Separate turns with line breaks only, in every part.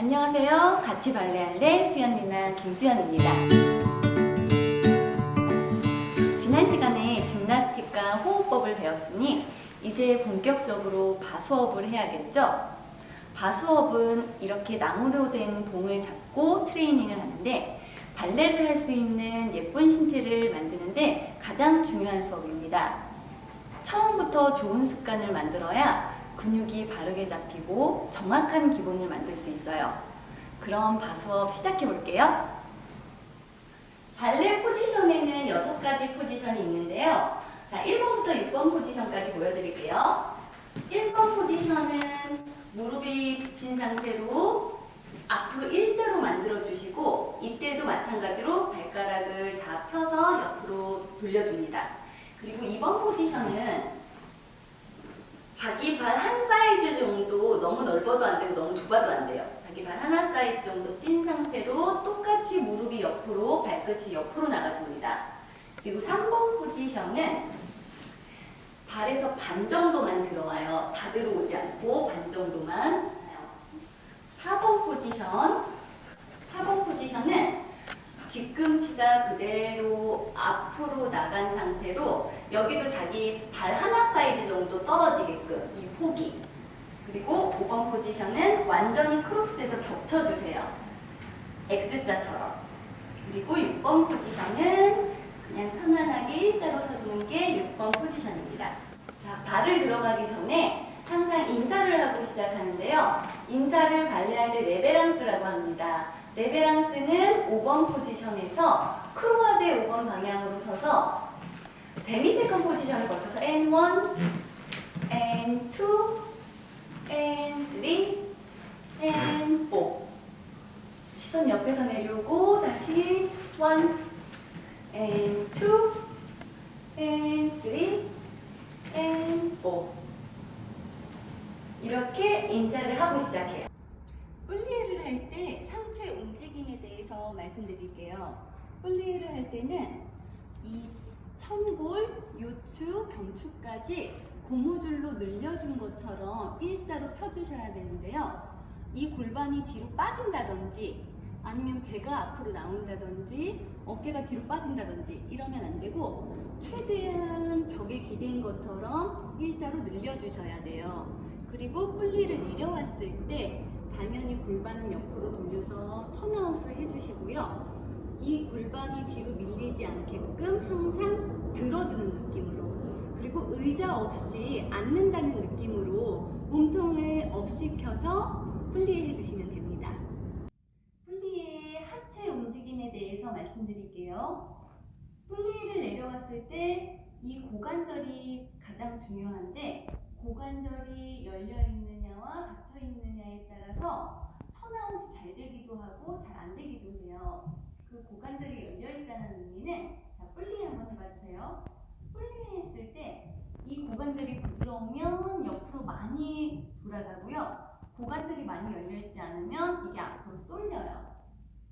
안녕하세요. 같이 발레할래 수연리나 김수연입니다. 지난 시간에 짐나스틱과 호흡법을 배웠으니 이제 본격적으로 바수업을 해야겠죠? 바수업은 이렇게 나무로 된 봉을 잡고 트레이닝을 하는데 발레를 할 수 있는 예쁜 신체를 만드는데 가장 중요한 수업입니다. 처음부터 좋은 습관을 만들어야 근육이 바르게 잡히고 정확한 기본을 만들 수 있어요. 그럼 바수업 시작해 볼게요. 발레 포지션에는 6가지 포지션이 있는데요. 자, 1번부터 6번 포지션까지 보여드릴게요. 1번 포지션은 무릎이 붙인 상태로 앞으로 일자로 만들어 주시고 이때도 마찬가지로 발가락을 다 펴서 옆으로 돌려줍니다. 그리고 2번 포지션은 자기 발 한 사이즈 정도 너무 넓어도 안 되고 너무 좁아도 안 돼요. 자기 발 하나 사이즈 정도 뛴 상태로 똑같이 무릎이 옆으로 발끝이 옆으로 나가줍니다. 그리고 3번 포지션은 발에서 반 정도만 들어와요. 다 들어오지 않고 반 정도만. 4번 포지션. 4번 포지션은 뒤꿈치가 그대로 앞으로 나간 상태로 여기도 자기 발 하나 사이즈 정도 떨어지게끔 이 폭이. 그리고 5번 포지션은 완전히 크로스돼서 겹쳐주세요. X자처럼. 그리고 6번 포지션은 그냥 편안하게 일자로 서주는 게 6번 포지션입니다. 자 발을 들어가기 전에 항상 인사를 하고 시작하는데요. 인사를 발레할 때 레베랑스라고 합니다. 레베랑스는 5번 포지션에서 크로아제 5번 방향으로 서서 데미세컨 포지션을 거쳐서 N1, N2, N3, N4 시선 옆에서 내려오고 다시 1, N2, N3, N4 이렇게 인사를 하고 시작해요. 뿔리에를 할 때 상체 움직임에 대해서 말씀드릴게요. 뿔리에를 할 때는 이 천골, 요추, 경추까지 고무줄로 늘려준 것처럼 일자로 펴주셔야 되는데요. 이 골반이 뒤로 빠진다든지 아니면 배가 앞으로 나온다든지 어깨가 뒤로 빠진다든지 이러면 안 되고 최대한 벽에 기댄 것처럼 일자로 늘려주셔야 돼요. 그리고 뿔리를 내려왔을 때 당연히 골반은 옆으로 돌려서 턴아웃을 해주시고요. 이 골반이 뒤로 밀리지 않게끔 항상 들어주는 느낌으로 그리고 의자 없이 앉는다는 느낌으로 몸통을 업시켜서 플리해 주시면 됩니다. 플리의 하체 움직임에 대해서 말씀드릴게요. 플리를 내려왔을 때 이 고관절이 가장 중요한데 고관절이 열려 있느냐와 닫혀 있느냐에 따라서 턴아웃이 잘 되기도 하고 잘 안 되기도 해요. 그 고관절이 열려 있다는 의미는 자 뿔리 한번 해봐 주세요. 뿔리 했을 때 이 고관절이 부드러우면 옆으로 많이 돌아가고요. 고관절이 많이 열려 있지 않으면 이게 앞으로 쏠려요.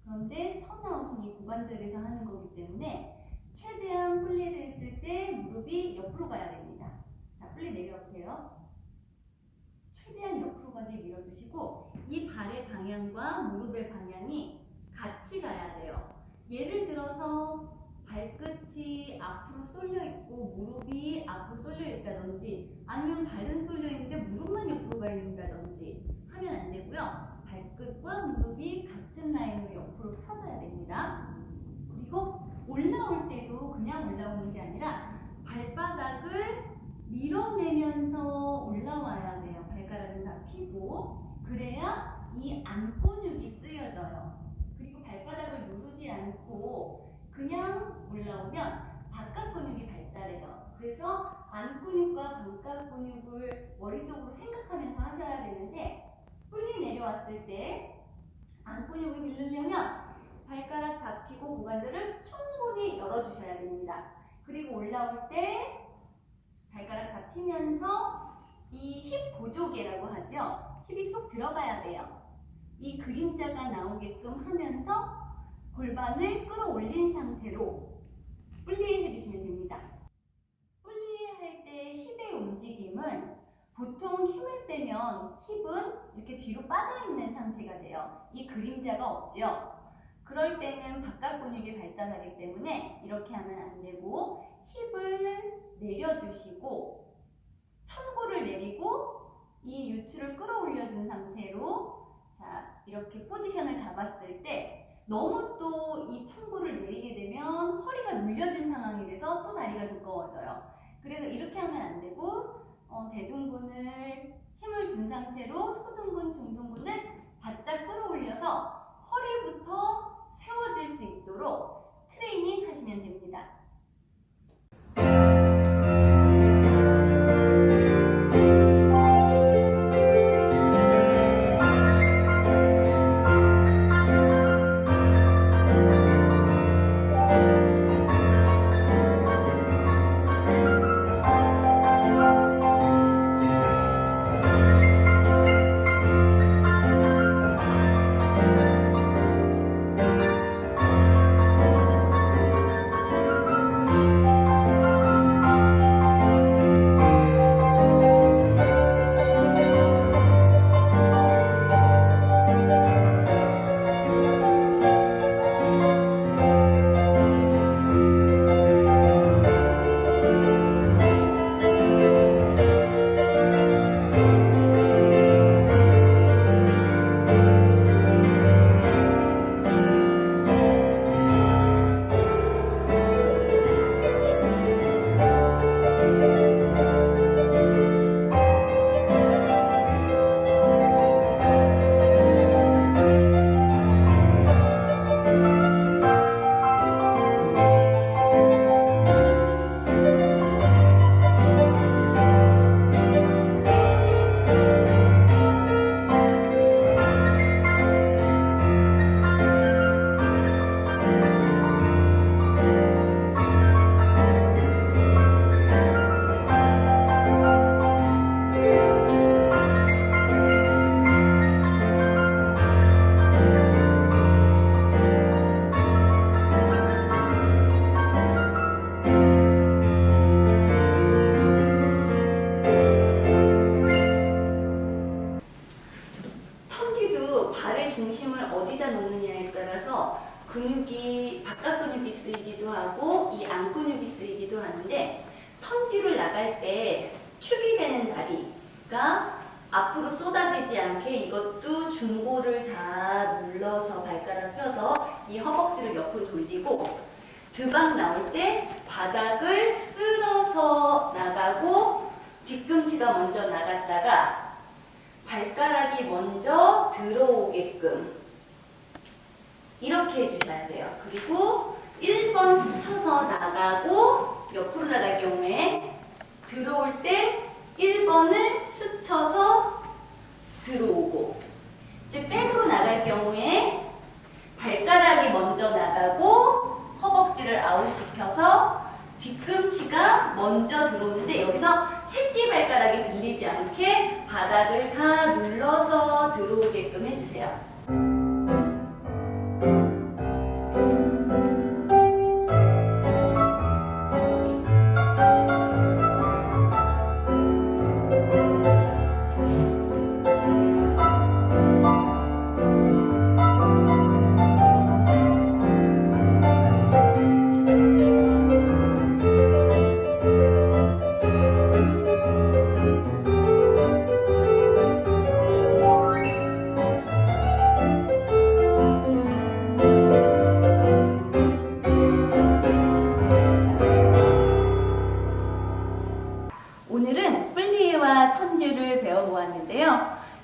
그런데 턴아웃은 이 고관절에서 하는 거기 때문에 최대한 뿔리를 했을 때 무릎이 옆으로 가야 됩니다. 자, 뿔리 내려보세요. 최대한 옆으로 가게 밀어주시고 이 발의 방향과 무릎의 방향이. 예를 들어서 발끝이 앞으로 쏠려 있고 무릎이 앞으로 쏠려 있다든지 아니면 발은 쏠려 있는데 무릎만 옆으로 가 있다든지 하면 안 되고요. 발끝과 무릎이 같은 라인으로 옆으로 펴져야 됩니다. 그리고 올라올 때도 그냥 올라오는 게 아니라 발바닥을 밀어내면서 올라와야 돼요. 발가락은 다 펴고 그래야 이 안근육이 쓰여져요. 그리고 발바닥을 누르 지 않고 그냥 올라오면 바깥 근육이 발달해요. 그래서 안 근육과 감각 근육을 머릿속으로 생각하면서 하셔야 되는데 뿔리 내려왔을 때 안 근육을 기르려면 발가락 다 펴고 고관절을 충분히 열어주셔야 됩니다. 그리고 올라올 때 발가락 다 피면서 이 힙 보조개라고 하죠. 힙이 쏙 들어가야 돼요. 이 그림자가 나오게끔 하면서 골반을 끌어올린 상태로 뿔리 해주시면 됩니다. 뿔리 할때 힙의 움직임은 보통 힘을 빼면 힙은 이렇게 뒤로 빠져 있는 상태가 돼요. 이 그림자가 없지요. 그럴 때는 바깥 근육이 발달하기 때문에 이렇게 하면 안 되고 힙을 내려주시고 천골을 내리고 이 유추를 끌어올려 준 상태로 자 이렇게 포지션을 잡았을 때 너무 또이 천골을 내리게 되면 허리가 눌려진 상황이 돼서 또 다리가 두꺼워져요. 그래서 이렇게 하면 안 되고 어, 대둔근을 힘을 준 상태로 소둔근, 중둔근을 바짝 끌어올려서 허리부터 쓰이기도 하고 이 안 근육이 쓰이기도 하는데 턴뒤를 나갈 때 축이 되는 다리가 앞으로 쏟아지지 않게 이것도 중고를 다 눌러서 발가락 펴서 이 허벅지를 옆으로 돌리고 드박 나올 때 바닥을 쓸어서 나가고 뒤꿈치가 먼저 나갔다가 발가락이 먼저 들어오게끔 이렇게 해주셔야 돼요. 그리고 1번 스쳐서 나가고 옆으로 나갈 경우에 들어올 때 1번을 스쳐서 들어오고 이제 백으로 나갈 경우에 발가락이 먼저 나가고 허벅지를 아웃시켜서 뒤꿈치가 먼저 들어오는데 여기서 새끼 발가락이 들리지 않게 바닥을 다 눌러서 들어오게끔 해주세요.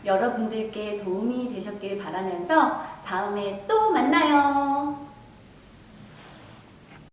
여러분들께 도움이 되셨길 바라면서 다음에 또 만나요.